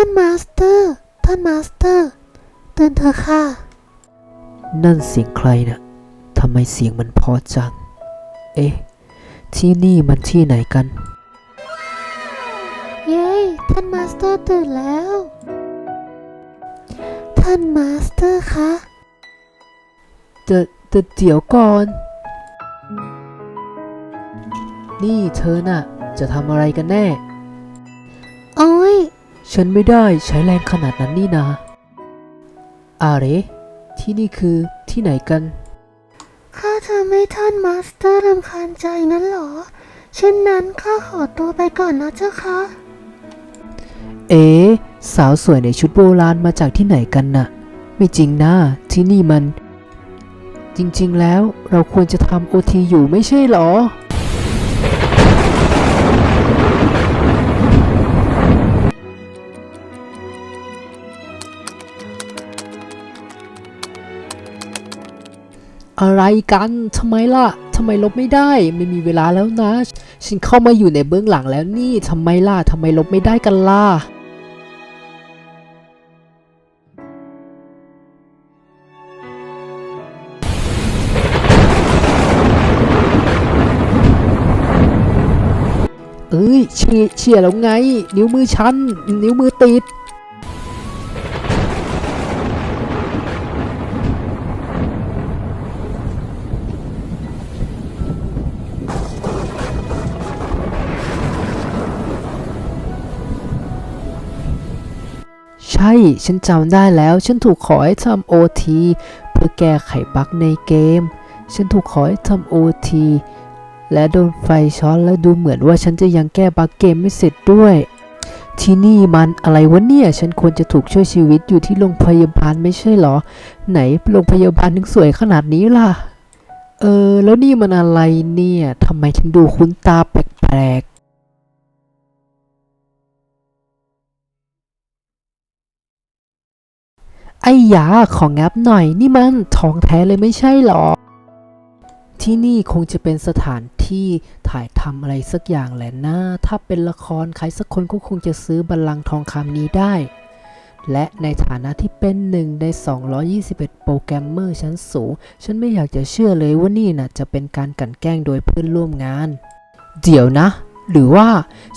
ท่านมาสเตอร์ ท่านมาสเตอร์ ตื่นเถอะค่ะ นั่นเสียงใครนะ่ะทำไมเสียงมันเพอจัง เอ๊ะ ที่นี่มันที่ไหนกัน เย้ ท่านมาสเตอร์ตื่นแล้ว ท่านมาสเตอร์คะแต่แต่เดี๋ยวก่อน นี่เธอน่ะ จะทำอะไรกันแน่โอ้ย ฉันไม่ได้ใช้แรงขนาดนั้นนี่นาอาเรที่นี่คือที่ไหนกัน ข้าทำให้ท่านมาสเตอร์รำคาญใจนั้นเหรอ เช่นนั้นข้าขอตัวไปก่อนนะเจ้าคะ เอ๊ะสาวสวยในชุดโบราณมาจากที่ไหนกันน่ะ ไม่จริงนะที่นี่มัน จริงๆแล้วเราควรจะทำโอทีอยู่ไม่ใช่เหรอ อะไรกันทำไมล่ะทำไมลบไม่ได้ ไม่มีเวลาแล้วนะ ฉันเข้ามาอยู่ในเบื้องหลังแล้วนี่ทำไมล่ะทำไมลบไม่ได้กันล่ะเอ้ยเชียเชียแล้วไง นิ้วมือฉัน นิ้วมือติด ใช่ ฉันจำได้แล้ว ฉันถูกขอให้ทำโอทีเพื่อแก้ไขบั๊กในเกม ฉันถูกขอให้ทำโอทีและโดนไฟช็อตและดูเหมือนว่าฉันจะยังแก้บั๊กเกมไม่เสร็จด้วย ที่นี่มันอะไรวะเนี่ย ฉันควรจะถูกช่วยชีวิตอยู่ที่โรงพยาบาลไม่ใช่เหรอ ไหนโรงพยาบาลถึงสวยขนาดนี้ล่ะ เออ แล้วนี่มันอะไรเนี่ยทำไมถึงดูคุ้นตาแปลก อ้ยาของงับหน่อยนี่มันทองแท้เลยไม่ใช่หรอ ที่นี่คงจะเป็นสถานที่ถ่ายทำอะไรสักอย่างแหละนะ ถ้าเป็นละครใครสักคนก็คงจะซื้อบัลลังก์ทองคำนี้ได้ และในฐานะที่เป็นหนึ่งใน 221 โปรแกรมเมอร์ชั้นสูง ฉันไม่อยากจะเชื่อเลยว่านี่นะจะเป็นการกลันแกล้งโดยเพื่อนร่วมงาน เดี๋ยวนะ หรือว่า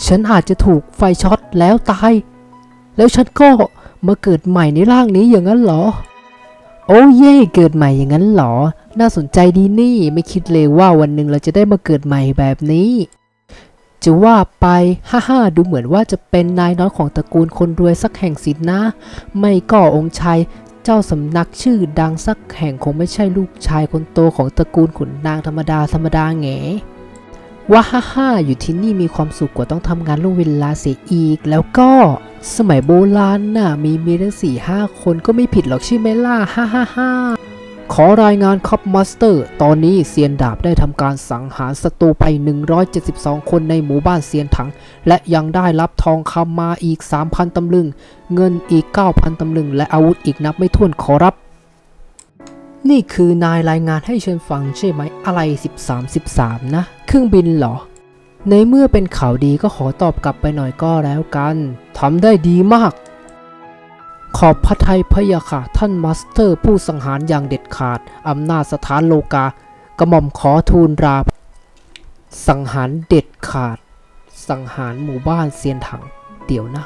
ฉันอาจจะถูกไฟช็อตแล้วตาย แล้วฉันก็ มาเกิดใหม่ในร่างนี้อย่างนั้นเหรอ โอ้เย่เกิดใหม่อย่างนั้นเหรอ น่าสนใจดีนี่ไม่คิดเลยว่าวันหนึ่งเราจะได้มาเกิดใหม่แบบนี้ จะว่าไปฮ่าฮ่าดูเหมือนว่าจะเป็นนายน้อยของตระกูลคนรวยสักแห่งสินนะ ไม่ก็องค์ชายเจ้าสำนักชื่อดังสักแห่งคงไม่ใช่ลูกชายคนโตของตระกูลขุนนางธรรมดาธรรมดาแง ว่าฮ่าฮ่าอยู่ที่นี่มีความสุขกว่าต้องทำงานล่วงเวลาเสียอีก แล้วก็สมัยโบราณน่ะมีมีทั้งสี่ห้าคนก็ไม่ผิดหรอกใช่ไหมล่ะฮ่าฮ่าฮ่าขอรายงานครับมาสเตอร์ ตอนนี้เซียนดาบได้ทำการสังหารศัตรูไป 172 คนในหมู่บ้านเซียนถัง และยังได้รับทองคำมาอีก 3,000 ตำลึง เงินอีก 9,000 ตำลึง และอาวุธอีกนับไม่ถ้วนขอรับ นี่คือนายรายงานให้ฉันฟังใช่ไหมอะไร 13 13 นะ เครื่องบินเหรอ ในเมื่อเป็นข่าวดีก็ขอตอบกลับไปหน่อยก็แล้วกันทำได้ดีมาก ขอบพระทัยพะยะค่ะท่านมาสเตอร์ผู้สังหารอย่างเด็ดขาดอำนาจสถานโลกา กระหม่อมขอทูลราบ สังหารเด็ดขาด สังหารหมู่บ้านเซียนถัง เดี๋ยวนะ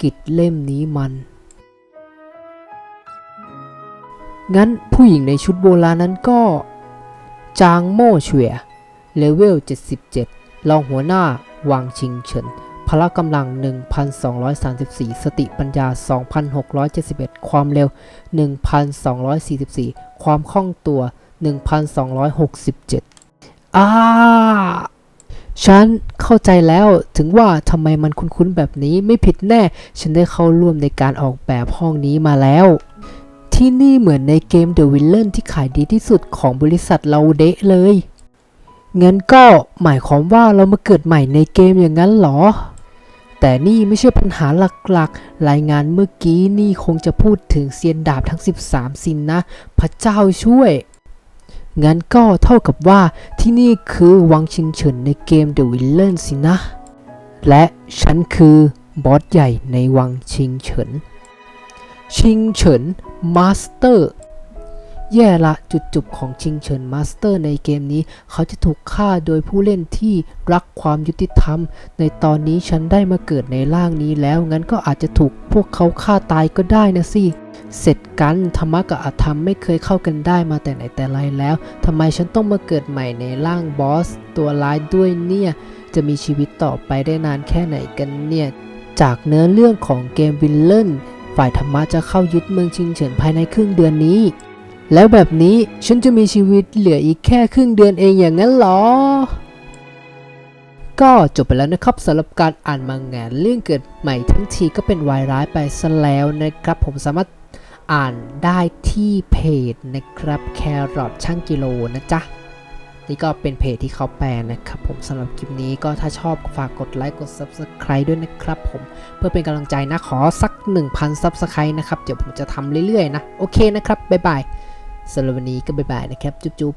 กิจเล่มนี้มัน งั้นผู้หญิงในชุดโบราณนั้นก็ จางโม่เฉวยเลเวล 77 รองหัวหน้าวางชิงเฉิน พละกำลัง 1,234 สติปัญญา 2,671 ความเร็ว 1,244 ความคล่องตัว 1,267อ้า ฉันเข้าใจแล้วถึงว่าทำไมมันคุ้นๆแบบนี้ไม่ผิดแน่ ฉันได้เข้าร่วมในการออกแบบห้องนี้มาแล้ว ที่นี่เหมือนในเกม The Villain ที่ขายดีที่สุดของบริษัทเราเดะเลย งั้นก็หมายความว่าเรามาเกิดใหม่ในเกมอย่างนั้นเหรอ แต่นี่ไม่ใช่ปัญหาหลักๆ รายงานเมื่อกี้นี่คงจะพูดถึงเซียนดาบทั้ง 13 สินนะ พระเจ้าช่วย งั้นก็เท่ากับว่าที่นี่คือวังชิงเฉินในเกม The Villain สินะ และฉันคือบอสใหญ่ในวังชิงเฉิน ชิงเฉินมาสเตอร์ แย่ละจุดจบของชิงเฉินมาสเตอร์ในเกมนี้ เขาจะถูกฆ่าโดยผู้เล่นที่รักความยุติธรรม ในตอนนี้ฉันได้มาเกิดในร่างนี้แล้ว งั้นก็อาจจะถูกพวกเขาฆ่าตายก็ได้นะสิ เสร็จกันธรรมะกับอธรรมไม่เคยเข้ากันได้มาแต่ไหนแต่ไรแล้วทำไมฉันต้องมาเกิดใหม่ในร่างบอส ตัวร้ายด้วยเนี่ย จะมีชีวิตต่อไปได้นานแค่ไหนกันเนี่ย จากเนื้อเรื่องของเกมวิลเลนฝ่ายธรรมะจะเข้ายึดเมืองชิงเฉินภายในครึ่งเดือนนี้ แล้วแบบนี้ฉันจะมีชีวิตเหลืออีกแค่ครึ่งเดือนเองอย่างนั้นเหรอ ก็จบไปแล้วนะครับสำหรับการอ่านมังงะเรื่องเกิดใหม่ทั้งทีก็เป็นวายร้ายไปซะแล้วนะครับ ผมสามารถอ่านได้ที่เพจนะครับแครอทช่างกิโลนะจ๊ะนี่ก็เป็นเพจที่เขาแปลนะครับ ผมสำหรับคลิปนี้ก็ถ้าชอบฝากกดไลค์กด Subscribe ด้วยนะครับ ผมเพื่อเป็นกำลังใจนะขอสัก 1,000 Subscribe นะครับ เดี๋ยวผมจะทำเรื่อยๆนะ โอเคนะครับ บ๊ายบาย สำหรับวันนี้ก็บ๊ายบายนะครับ จุ๊บ